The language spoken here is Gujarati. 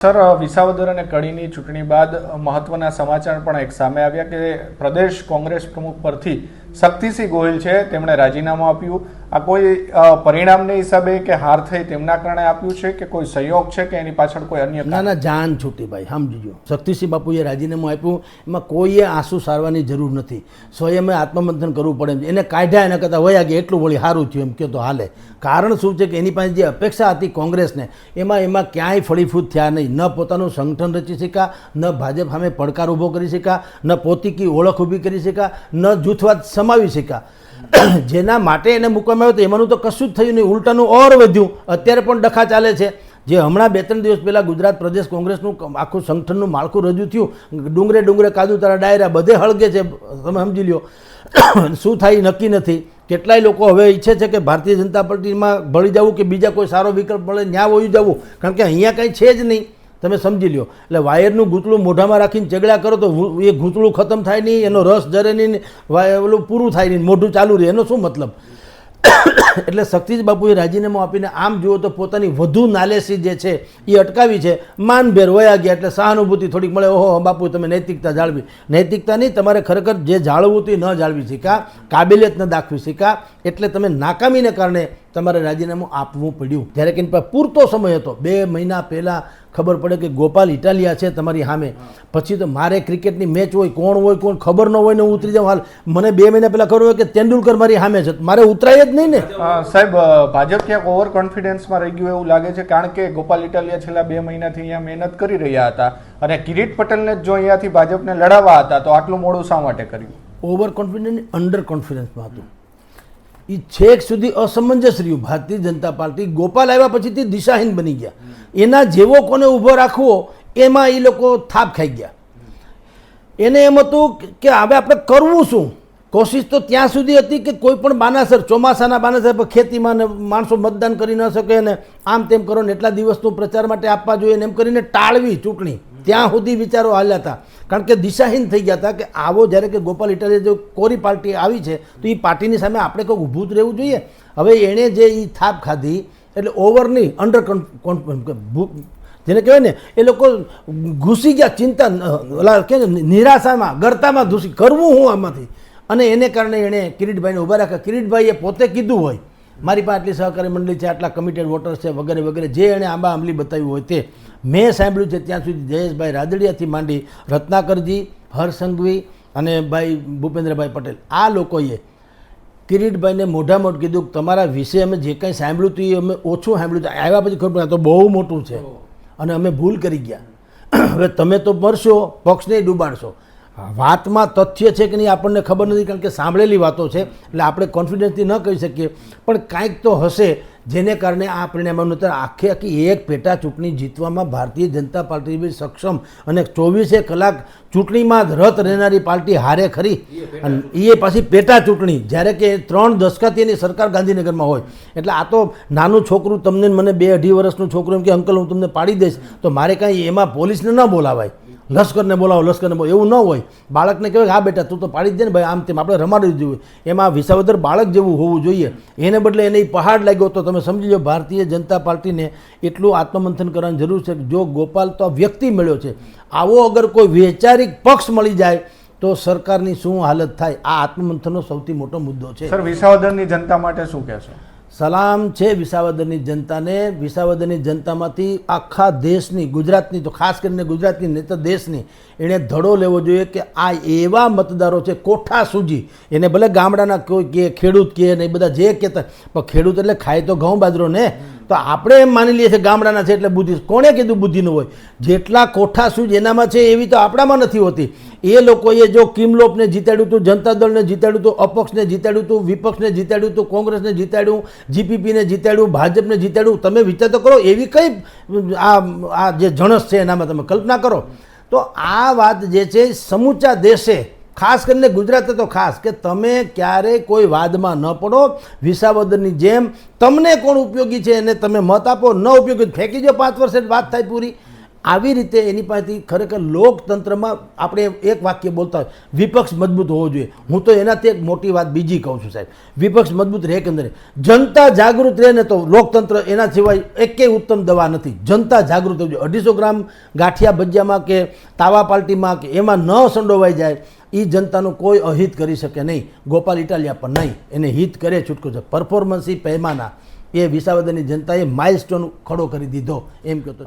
સર, વિસાવદર અને કડીની ચૂંટણી બાદ મહત્વના સમાચાર પણ એક સામે આવ્યા કે પ્રદેશ કોંગ્રેસ પ્રમુખ પરથી શક્તિસિંહ ગોહિલ છે તેમણે રાજીનામું આપ્યું. આ કોઈ પરિણામને હિસાબે કે હાર થઈ તેમના કારણે આપ્યું છે કે કોઈ સંયોગ છે કે એની પાછળ કોઈ અન્ય ના ના જાન છૂટી ભાઈ સમજીજો. શક્તિસિંહ બાપુએ રાજીનામું આપ્યું એમાં કોઈએ આંસુ સારવાની જરૂર નથી. સ્વયંએ આત્મમંથન કરવું પડે એને કાઢ્યા એના કરતાં વયા ગયા એટલું વળી સારું થયું એમ કહો તો હાલે. કારણ શું છે કે એની પાસે જે અપેક્ષા હતી કોંગ્રેસને એમાં એમાં ક્યાંય ફળીફૂટ થયા નહીં. ન પોતાનું સંગઠન રચી શક્યા ન ભાજપ સામે પડકાર ઊભો કરી શક્યા ન પોતીકી ઓળખ ઊભી કરી શક્યા ન જૂથવાદ સમાવી શક્યા. જેના માટે એને મૂકવામાં આવ્યો તો એમાંનું તો કશું જ થયું નહીં. ઉલટાનું ઓર વધ્યું. અત્યારે પણ ડખા ચાલે છે. જે હમણાં બે ત્રણ દિવસ પહેલાં ગુજરાત પ્રદેશ કોંગ્રેસનું આખું સંગઠનનું માળખું રજૂ થયું. ડુંગરે ડુંગરે કાદુ તારા ડાયરા, બધે હળગે છે. તમે સમજી લ્યો. શું થાય નક્કી નથી. કેટલાય લોકો હવે ઈચ્છે છે કે ભારતીય જનતા પાર્ટીમાં ભળી જવું કે બીજા કોઈ સારો વિકલ્પ મળે, ન્યા વયું જવું. કારણ કે અહીંયા કંઈ છે જ નહીં. તમે સમજી લ્યો. એટલે વાયરનું ગૂંચળું મોઢામાં રાખીને ચગડા કરો તો એ ગૂંચળું ખતમ થાય નહીં, એનો રસ જરે નહીં ઓલું પૂરું થાય નહીં, મોઢું ચાલુ રહે. એનો શું મતલબ? એટલે શક્તિજ બાપુએ રાજીનામું આપીને આમ જુઓ તો પોતાની વધુ નાલેસી જે છે એ અટકાવી છે. માનભેર વયા ગયા એટલે સહાનુભૂતિ થોડીક મળે. ઓહો, બાપુ, તમે નૈતિકતા જાળવી. નૈતિકતા નહીં, તમારે ખરેખર જે જાળવવું તે ન જાળવી શીખા. કાબિલિયત ન દાખવી શીખા. એટલે તમે નાકામીને કારણે તમારે રાજીનામું આપવું પડ્યું. જ્યારે કે પૂરતો સમય હતો. બે મહિના પહેલાં ખબર પડે કે ગોપાલ ઇટાલિયા છે તમારી સામે. પછી તો મારે ક્રિકેટની મેચ હોય કોણ હોય કોણ ખબર ન હોય ને હું ઉતરી જાઉં. હાલ મને બે મહિના પહેલાં ખબર હોય કે તેંડુલકર મારી સામે છે. મારે ઉતરાય જ નહીં ને. સાહેબ ભાજપ ક્યાંક ઓવર કોન્ફિડન્સમાં રહી ગયું એવું લાગે છે? કારણ કે ગોપાલ ઇટાલિયા છેલ્લા બે મહિનાથી અહીંયા મહેનત કરી રહ્યા હતા અને કિરીટ પટેલને જ જો અહીંયાથી ભાજપને લડાવવા હતા તો આટલું મોડું શા માટે કર્યું? ઓવર કોન્ફિડન્સ અંડર કોન્ફિડન્સમાં હતું. એ છેક સુધી અસમંજસ રહ્યું ભારતીય જનતા પાર્ટી ગોપાલ આવ્યા પછી તે દિશાહીન બની ગયા. એના જેવો કોને ઊભો રાખવો, એમાં એ લોકો થાપ ખાઈ ગયા. એને એમ હતું કે હવે આપણે કરવું શું? કોશિશ તો ત્યાં સુધી હતી કે કોઈ પણ બાનાસર, ચોમાસાના બાનાસર પર ખેતીમાં ને માણસો મતદાન કરી ન શકે ને આમ તેમ કરો ને એટલા દિવસનું પ્રચાર માટે આપવા જોઈએ ને એમ કરીને ટાળવી ચૂંટણી. ત્યાં સુધી વિચારો હાલ્યા હતા. કારણ કે દિશાહીન થઈ ગયા હતા કે આવો જ્યારે કે ગોપાલ ઇટાલિયા જો કોરી પાર્ટી આવી છે, તો એ પાર્ટીની સામે આપણે કોઈ ઊભું જ રહેવું જોઈએ. હવે એણે જે એ થાપ ખાધી, એટલે ઓવર નહીં અંડર જેને કહેવાય ને, એ લોકો ઘૂસી ગયા, ચિંતા ઓલા કે નિરાશામાં, ગરતામાં ઘૂસી. કરવું હું આમાંથી? અને એને કારણે એણે કિરીટભાઈને ઊભા રાખ્યા. કિરીટભાઈએ પોતે કીધું હોય, મારી પાસે આટલી સહકારી મંડળી છે, આટલા કમિટેડ વોટર્સ છે, વગેરે વગેરે, જે એણે આંબા આંબલી બતાવ્યું હોય તે. મેં સાંભળ્યું છે ત્યાં સુધી જયેશભાઈ રાદડિયાથી માંડી રત્નાકરજી હરસંઘવી અને ભાઈ ભૂપેન્દ્રભાઈ પટેલ. આ લોકોએ કિરીટભાઈને મોઢા મોટ કીધું કે તમારા વિશે અમે જે કંઈ સાંભળ્યું હતું એ અમે ઓછું સાંભળ્યું હતું. આવ્યા પછી ખબર પડે તો બહુ મોટું છે. અને અમે ભૂલ કરી ગયા. હવે તમે તો મરશો પક્ષને ડૂબાડશો. વાતમાં તથ્ય છે કે નહીં આપણને ખબર નથી, કારણ કે સાંભળેલી વાતો છે, એટલે આપણે કોન્ફિડન્સથી ન કહી શકીએ. પણ કાંઈક તો હશે, જેને કારણે આ પરિણામનું અત્યારે આખે આખી એક પેટા ચૂંટણી જીતવામાં ભારતીય જનતા પાર્ટી બી સક્ષમ અને ચોવીસે કલાક ચૂંટણીમાં રત રહેનારી પાર્ટી હારે ખરી. અને એ પાછી પેટા ચૂંટણી, જ્યારે કે ત્રણ દશકાથી એની સરકાર ગાંધીનગરમાં હોય. એટલે આ તો નાનું છોકરું, તમને મને બે અઢી વર્ષનું છોકરું એમ કે, અંકલ, હું તમને પાડી દઈશ. તો મારે કાંઈ એમાં પોલીસને ન બોલાવાય. લશ્કરને બોલાવો લશ્કરને બોલાવો. એવું ન હોય. બાળકને કહેવાય કે, હા બેટા, તું તો પાડી જ દે ને ભાઈ, આમ તેમ. આપણે રમાડી જોઈએ. એમાં વિસાવદર બાળક જેવું હોવું જોઈએ. એને બદલે એને પહાડ લાગ્યો તો તમે સમજી લો ભારતીય જનતા પાર્ટીને એટલું આત્મમંથન કરવાની જરૂર છે કે જો ગોપાલ તો વ્યક્તિ મળ્યો છે. આવો અગર કોઈ વૈચારિક પક્ષ મળી જાય, તો સરકારની શું હાલત થાય? આ આત્મમંથનનો સૌથી મોટો મુદ્દો છે. સર, વિસાવદરની જનતા માટે શું કહેશો? સલામ છે વિસાવદરની જનતાને. વિસાવદરની જનતામાંથી આખા દેશની, ગુજરાતની, તો ખાસ કરીને ગુજરાતની, નહીં તો દેશની, એણે ધડો લેવો જોઈએ કે આ એવા મતદારો છે, કોઠા સૂજી એને ભલે ગામડાના કોઈ કે ખેડૂત કે ને એ બધા જે કહેતા પણ ખેડૂત એટલે ખાય તો ઘઉં બાજરો ને? તો આપણે એમ માની લઈએ છીએ ગામડાના છે એટલે બુદ્ધિ કોણે કીધું બુદ્ધિનું હોય? જેટલા કોઠા સૂજ એનામાં છે એવી તો આપણામાં નથી હોતી. એ લોકોએ જો કિમલોપને જીતાડ્યું હતું જનતા દળને જીતાડ્યું હતું અપક્ષને જીતાડ્યું હતું વિપક્ષને જીતાડ્યું હતું કોંગ્રેસને જીતાડ્યું, જીપીપીને જીતાડ્યું, ભાજપને જીતાડ્યું, તમે વિચાર તો કરો, એવી કઈ, આ આ જે જણસ છે એનામાં તમે કલ્પના કરો. તો આ વાત જે છે સમૂચા દેશે ખાસ કરીને ગુજરાતે તો ખાસ કે તમે ક્યારેય કોઈ વાદમાં ન પડો, વિસાવદરની જેમ તમને કોણ ઉપયોગી છે એને તમે મત આપો, ન ઉપયોગી ફેંકી દો પાંચ વર્ષે વાત થાય પૂરી. આવી રીતે એની પાસેથી ખરેખર લોકતંત્રમાં આપણે એક વાક્ય બોલતા હોય, વિપક્ષ મજબૂત હોવો જોઈએ. હું તો એનાથી એક મોટી વાત બીજી કહું છું સાહેબ. વિપક્ષ મજબૂત રહે કે નહીં જનતા જાગૃત રહે ને તો લોકતંત્ર એના સિવાય એકેય ઉત્તમ દવા નથી. જનતા જાગૃત હોવી જોઈએ. અઢીસો ગ્રામ ગાંઠિયા ભજીયામાં કે તાવા પાલ્ટીમાં કે એમાં ન સંડોવાઈ જાય. એ જનતાનું કોઈ અહિત કરી શકે નહીં. ગોપાલ ઇટાલિયા પણ નહીં. એને હિત કરે છૂટકો છે. પરફોર્મન્સી પૈમાના એ વિસાવદરની જનતાએ માઇલસ્ટોન ખડો કરી દીધો. એમ કહેતો.